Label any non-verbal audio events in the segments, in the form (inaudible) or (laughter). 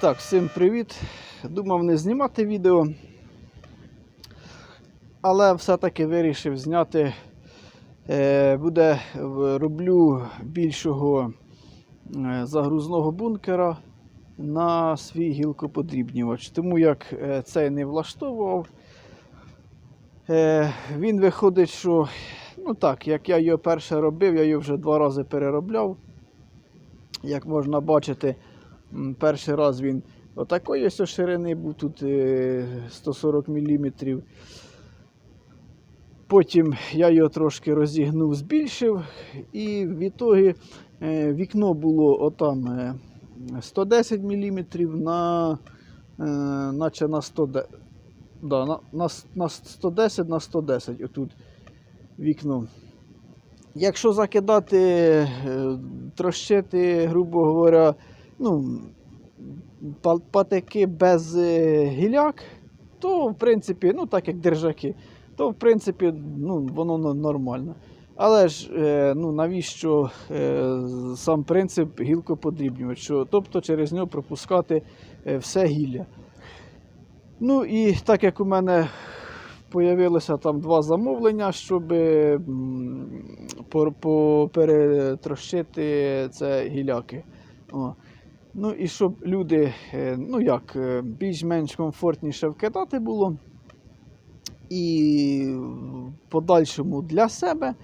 Так, всім привіт. Думав не знімати відео, але все-таки вирішив зняти. Е, буде роблю більшого е, загрузного бункера на свій гілкоподрібнювач. Тому як е, цей не влаштовував, він виходить, що ну так, як я його перше робив, я його вже два рази переробляв. Як можна бачити, перший раз він отакої ось ширини був тут е, 140 мм. Потім я його трошки розігнув, збільшив, і в ітогі е, вікно було отам е, 110 мм на, е, наче на 110, да, на, на, на 110 на 110 отут вікно. Якщо закидати, е, трощити, грубо говоря, ну, патики без е, гіляк, то в принципі, ну так як держаки, то в принципі ну, воно нормально. Але ж е, ну, навіщо е, сам принцип гілкоподрібнювач, тобто через нього пропускати все гілля. Ну і так як у мене появилося там два замовлення, щоб перетрощити це гіляки. О. Ну і щоб люди, е, ну як, е, більш-менш комфортніше вкидати було. І в подальшому для себе.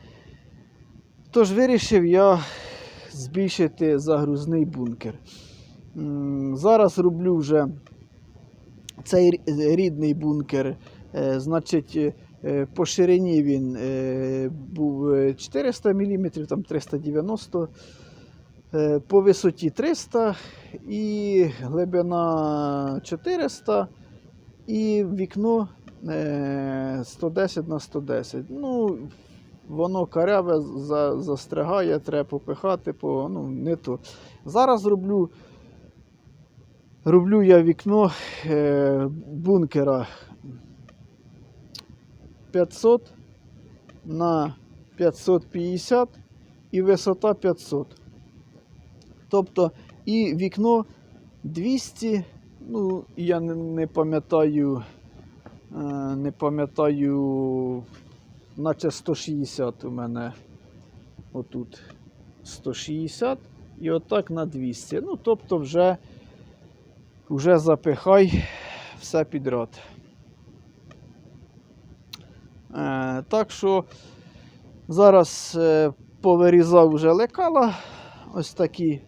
Тож вирішив я збільшити загрузний бункер. Зараз роблю вже цей рідний бункер. Е, Значить, по ширині він був е, 400 мм, там 390 Е, по висоті 300 і глибина 400 і вікно е, 110 на 110. Ну, воно каряве застрягає, треба попихати, по, ну, не то. Зараз роблю, роблю я вікно е, бункера 500 на 550 і висота 500. Тобто і вікно 200, ну, я не, пам'ятаю, е, не пам'ятаю, наче 160 у мене отут 160 і отак на 200. Ну, тобто вже, вже запихай все підряд. Е, так що зараз е, повирізав вже лекала ось такі.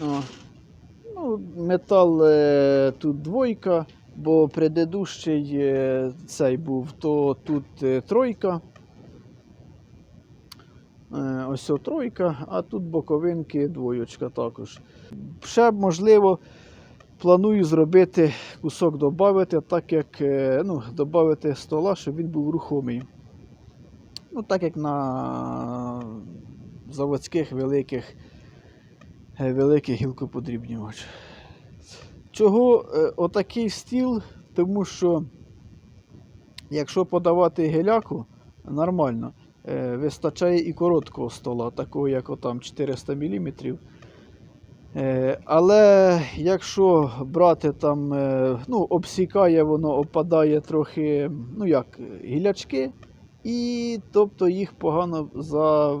Ну, метал е, тут двойка, бо предыдущий е, цей був, то тут е, тройка. Ось тройка, а тут боковинки двоєчка також. Ще можливо планую зробити кусок додати, так як ну, додати стола, щоб він був рухомий. Ну, так як на заводських великих, е, великих гілкоподрібнювач. Чого е, отакий стіл? Тому що, якщо подавати геляку, нормально. Е, Вистачає і короткого стола, такого як отам 400 мм. Але якщо брати там, ну, обсікає воно, опадає трохи, ну як, гілячки, і тобто їх погано за,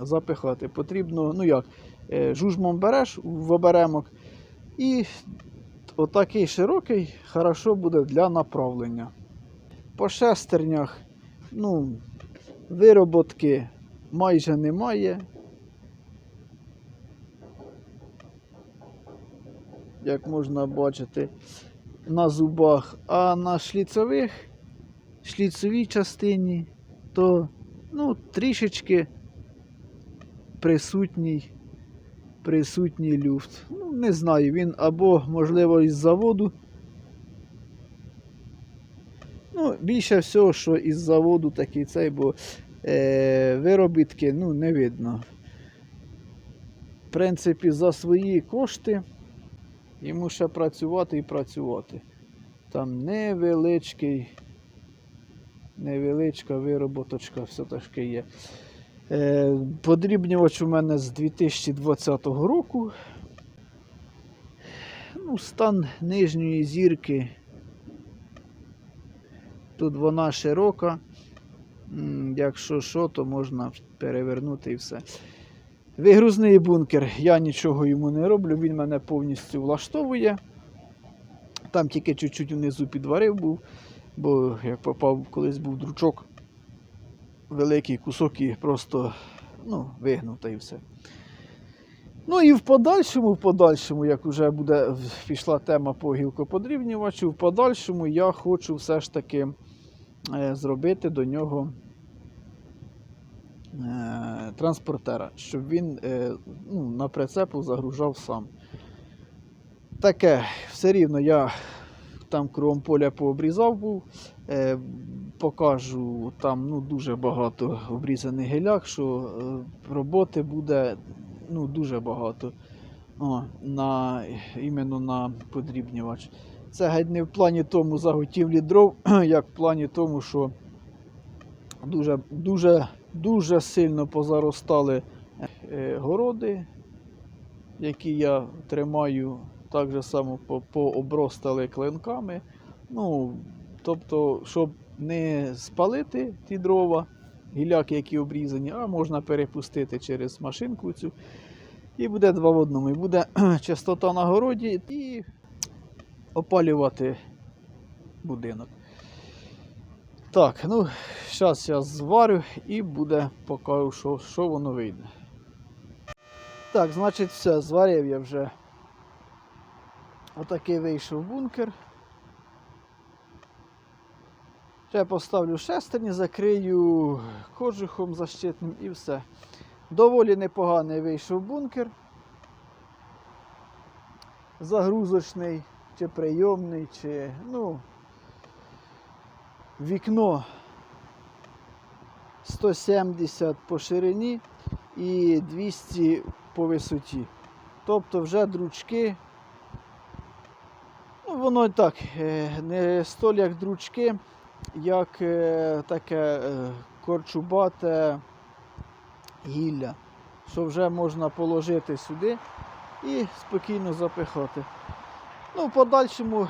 запихати. Потрібно, ну як, е, жужмом береш в оберемок, і отакий широкий хорошо буде для направлення. По шестернях, ну, вироботки майже немає. Як можна бачити на зубах, а на шліцевих, шліцевій частині, то ну, трішечки присутній, присутній люфт. Ну, не знаю, він або, можливо, із заводу. Ну, більше всього, що із заводу такий цей, бо е, виробітки ну, не видно. В принципі, за свої кошти йому ще працювати і працювати. Там невеличкий, невеличка вироботочка все таки є. Е, подрібнювач у мене з 2020 року. Ну, стан нижньої зірки. Тут вона широка. Якщо що, то можна перевернути і все. Вигрузний бункер. Я нічого йому не роблю, він мене повністю влаштовує. Там тільки чуть-чуть внизу підварив був, бо як попав, колись був дручок, великий кусок і просто ну, вигнув та і все. Ну і в подальшому, в подальшому, як вже буде пішла тема по гілкоподрібнювачу, в подальшому я хочу все ж таки е, зробити до нього е, транспортера, щоб він е, ну, на прицепу загружав сам. Таке, все рівно я там кругом поля пообрізав був. Е, покажу там ну, дуже багато обрізаних гіляк, що е, роботи буде ну, дуже багато О, на, іменно на подрібнювач. Це геть не в плані тому заготівлі дров, (clears throat) як в плані тому, що дуже, дуже, дуже сильно позаростали е, городи, які я тримаю, так же само пообростали клинками. Ну, тобто, щоб не спалити ті дрова, гіляки, які обрізані, а можна перепустити через машинку цю. І буде два в одному. І буде (clears throat) чистота на городі і опалювати будинок. Так, ну, зараз я зварю і буде покажу, що, що воно вийде. Так, значить, все, зварив я вже. Отакий вийшов бункер. Ще поставлю шестерні, закрию кожухом защитним і все. Доволі непоганий вийшов бункер. Загрузочний, чи прийомний, чи ну, вікно 170 по ширині і 200 по висоті. Тобто вже дручки. Воно так, е, не столь як дручки, як е, таке е, корчубате гілля, що вже можна положити сюди і спокійно запихати. Ну, в подальшому,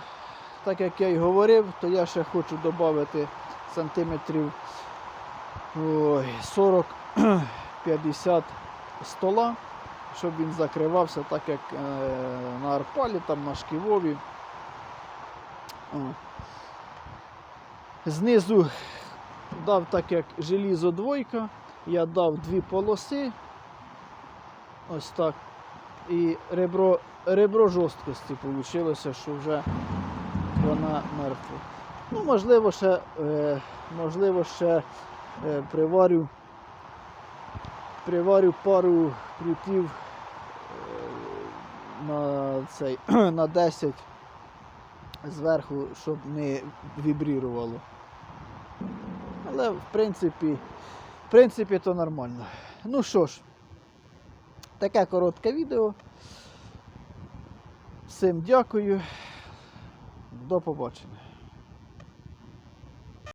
так як я й говорив, то я ще хочу додати сантиметрів 40-50 (clears throat) стола, щоб він закривався, так як на арпалі, там на шківові. Знизу дав так як желізо двойка, я дав дві полоси. Ось так. І ребро, ребро жорсткості вийшло, що вже вона мертва. Ну, можливо, ще, е, можливо, ще е, приварю, приварю пару крутів е, на, цей, (clears throat) на 10 зверху, щоб не вібрірувало. Але в принципі, в принципі, то нормально. Ну що ж, таке коротке відео. Всім дякую. До побачення.